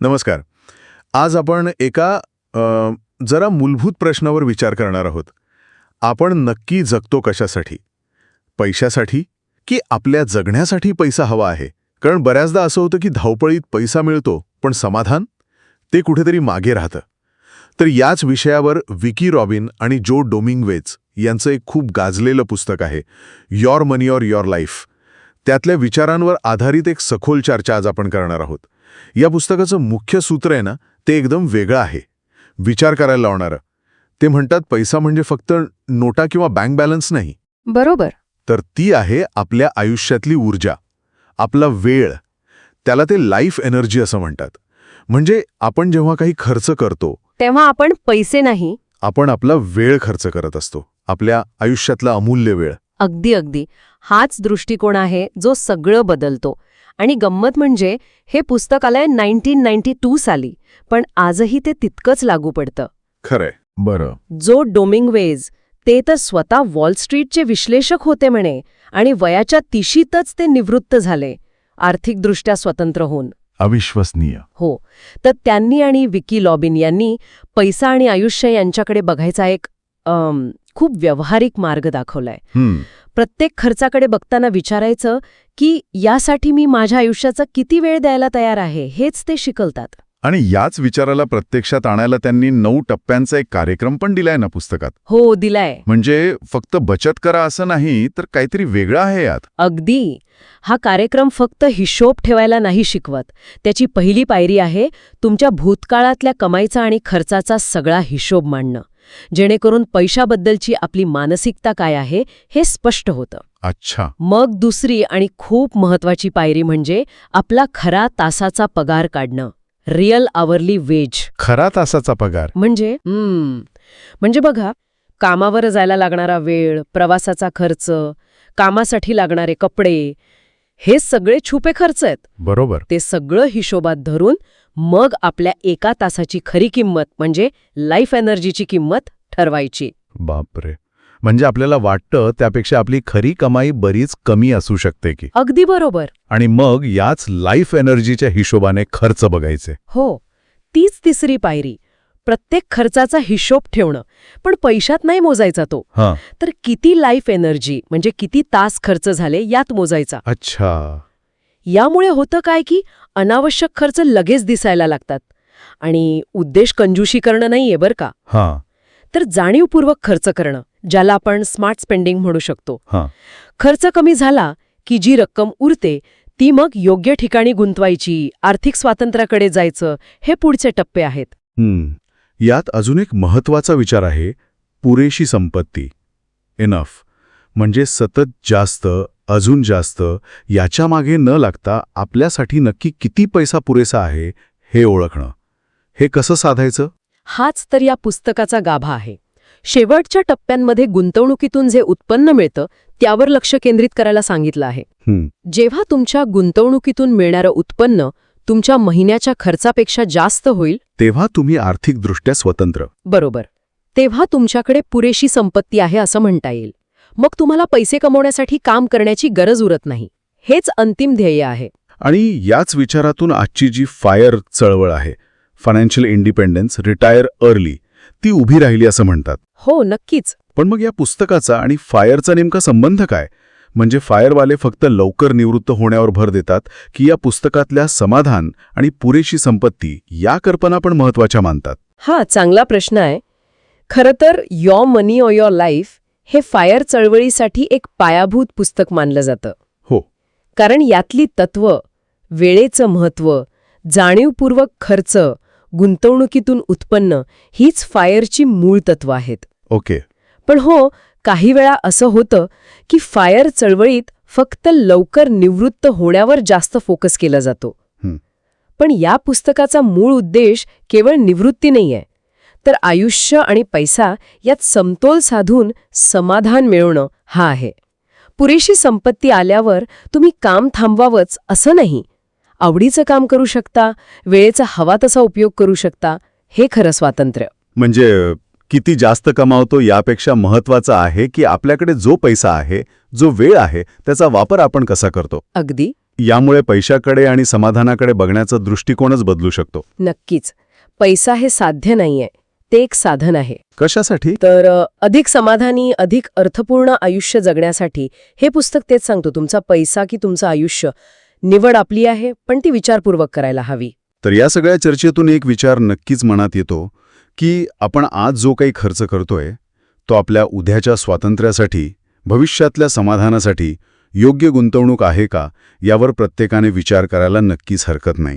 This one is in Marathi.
नमस्कार. आज आपण एका अ, जरा मूलभूत प्रश्नावर विचार करणार आहोत. आपण नक्की जगतो कशासाठी? पैशासाठी की आपल्या जगण्यासाठी पैसा हवा आहे? कारण बऱ्याचदा असं होतं की धावपळीत पैसा मिळतो पण समाधान? ते कुठेतरी मागे राहतं. तर याच विषयावर विकी रॉबिन आणि जो डोमिंगवेज यांचं एक खूप गाजलेलं पुस्तक आहे your money or your life त्यातल्या विचारांवर आधारित एक सखोल चर्चा आज आपण करणार आहोत. या पुस्तकाचं मुख्य सूत्र आहे ना ते एकदम वेगळं आहे. विचार करायला लावणारं. ते म्हणतात पैसा म्हणजे फक्त नोटा किंवा बँक बॅलन्स नाही. बरोबर. तर ती आहे आपल्या आयुष्यातली ऊर्जा आपला वेळ. त्याला ते लाईफ एनर्जी असं म्हणतात. म्हणजे आपण जेव्हा काही खर्च करतो तेव्हा आपण पैसे नाही. आपण आपला वेळ खर्च करत असतो आपल्या आयुष्यातला अमूल्य वेळ. अगदी अगदी. हाच दृष्टिकोन आहे जो सगळं बदलतो. आणि गंमत म्हणजे हे पुस्तक आलंय नाईन्टीन नाईन्टी टू साली पण आजही ते तितकंच लागू पडतं. खरंय. बरं. जो डोमिंगवेज ते तर स्वतः वॉल स्ट्रीटचे विश्लेषक होते म्हणे आणि वयाच्या तिशीतच ते निवृत्त झाले आर्थिकदृष्ट्या स्वतंत्र होऊन. अविश्वसनीय. हो. तर त्यांनी आणि विकी लॉबिन यांनी पैसा आणि आयुष्य यांच्याकडे बघायचा एक अम, खूप व्यावहारिक मार्ग दाखवलाय. प्रत्येक खर्चाकडे बघताना विचारायचं की यासाठी मी माझ्या आयुष्याचा किती वेळ द्यायला तयार आहे हेच ते शिकवतात. आणि याच विचाराला प्रत्यक्षात आणायला त्यांनी नऊ टप्प्यांचा एक कार्यक्रम पण दिलाय ना पुस्तकात? हो दिलाय. म्हणजे फक्त बचत करा असं नाही तर काहीतरी वेगळं आहे यात. अगदी. हा कार्यक्रम फक्त हिशोब ठेवायला नाही शिकवत. त्याची पहिली पायरी आहे तुमच्या भूतकाळातल्या कमाईचा आणि खर्चाचा सगळा हिशोब मांडणं. जेणेकरून पैशाबद्दलची आपली मानसिकता काय आहे हे स्पष्ट होतं. अच्छा. मग दुसरी आणि खूप महत्वाची पायरी म्हणजे आपला खरा तासाचा पगार काढणं. रिअल आवरली वेज. खरा तासाचा पगार? म्हणजे? हम्म, म्हणजे बघा कामावर जायला लागणारा वेळ प्रवासाचा खर्च कामासाठी लागणारे कपडे हे सगळे छुपे खर्च आहेत. बरोबर. ते सगळं हिशोबात धरून मग आपल्या एका तासाची खरी किंमत म्हणजे लाईफ एनर्जीची किंमत ठरवायची. बापरे. म्हणजे आपल्याला वाटतं त्यापेक्षा आपली खरी कमाई बरीच कमी असू शकते की. अगदी बरोबर. आणि मग याच लाईफ एनर्जीच्या हिशोबाने खर्च बघायचे. हो. तीच तिसरी पायरी. प्रत्येक खर्चाचा हिशोब ठेवणं. पण पैशात नाही मोजायचा तो. हां. तर किती लाईफ एनर्जी म्हणजे किती तास खर्च झाले यात मोजायचा. अच्छा. यामुळे होतं काय की अनावश्यक खर्च लगेच दिसायला लागतात. आणि उद्देश कंजूशी करणं नाहीये बरं का. हां. तर जाणीवपूर्वक खर्च करणं ज्याला आपण स्मार्ट स्पेंडिंग म्हणू शकतो. खर्च कमी झाला की जी रक्कम उरते ती मग योग्य ठिकाणी गुंतवायची आर्थिक स्वातंत्र्याकडे जायचं हे पुढचे टप्पे आहेत. यात अजून एक महत्त्वाचा विचार आहे पुरेशी संपत्ती. इनफ म्हणजे सतत जास्त अजून जास्त याच्या मागे न लागता आपल्यासाठी नक्की किती पैसा पुरेसा आहे हे ओळखणं. हे कसं साधायचं? हाच तर या पुस्तकाचा गाभा आहे. शेवटच्या टप्प्यांमध्ये गुंतवणुकीतून जे उत्पन्न मिळतं त्यावर लक्ष केंद्रित करायला सांगितलं आहे. जेव्हा तुमच्या गुंतवणुकीतून मिळणारं उत्पन्न तुमच्या महिन्याच्या खर्चापेक्षा जास्त होईल? तेव्हा तुम्ही आर्थिकदृष्ट्या स्वतंत्र. बरोबर. तेव्हा तुमच्याकडे पुरेशी संपत्ती आहे असं म्हणता येईल. मग तुम्हाला पैसे कमवण्यासाठी काम करण्याची गरज उरत नाही. हेच अंतिम ध्येय आहे. आणि याच विचारातून आजची जी फायर चळवळ आहे फायनान्शियल इंडिपेंडन्स रिटायर अर्ली ती उभी राहिली असं म्हणतात. हो नक्कीच. पण मग या पुस्तकाचा आणि फायरचा नेमका संबंध काय? म्हणजे फायरवाले फक्त लवकर निवृत्त होण्यावर भर देतात की या पुस्तकातल्या समाधान आणि पुरेशी संपत्ती या कल्पना पण महत्त्वाच्या मानतात. हा चांगला प्रश्न आहे. खरं तर your money or your life हे फायर चळवळीसाठी एक पायाभूत पुस्तक मानलं जातं. हो. कारण यातली तत्व वेळेचं महत्त्व जाणीवपूर्वक खर्च गुंतवणुकीतून उत्पन्न हीच फायरची मूळ तत्व आहेत. ओके. पण हो काही वेळा असं होतं की फायर चळवळीत फक्त लवकर निवृत्त होण्यावर जास्त फोकस केला जातो. पण या पुस्तकाचा मूळ उद्देश केवळ निवृत्ती नाहीये. तर आयुष्य आणि पैसा यात समतोल साधून समाधान मिळवणं हा आहे. पुरेशी संपत्ती आल्यावर तुम्ही काम थांबवावंच असं नाही. आवडीचं काम करू शकता वेळेचा हवा तसा उपयोग करू शकता हे खरं स्वातंत्र्य. म्हणजे किती जास्त कमावतो यापेक्षा महत्वाचं आहे की आपल्याकडे जो पैसा आहे जो वेळ आहे त्याचा वापर आपण कसा करतो? अगदी. यामुळे पैशाकडे आणि समाधानाकडे बघण्याचा दृष्टिकोनच बदलू शकतो. नक्कीच. पैसा हे साध्य नाहीये ते एक साधन आहे. कशासाठी? तर अधिक समाधानी अधिक अर्थपूर्ण आयुष्य जगण्यासाठी हे पुस्तक तेच सांगतो तुमचा पैसा की तुमचं आयुष्य. निवड आपली आहे पण ती विचारपूर्वक करायला हवी. तर या सगळ्या चर्चेतून एक विचार नक्कीच मनात येतो की आपण आज जो काही खर्च करतोय तो आपल्या उद्याच्या स्वातंत्र्यासाठी भविष्यातल्या समाधानासाठी योग्य गुंतवणूक आहे का यावर प्रत्येकाने विचार करायला नक्कीच हरकत नाही.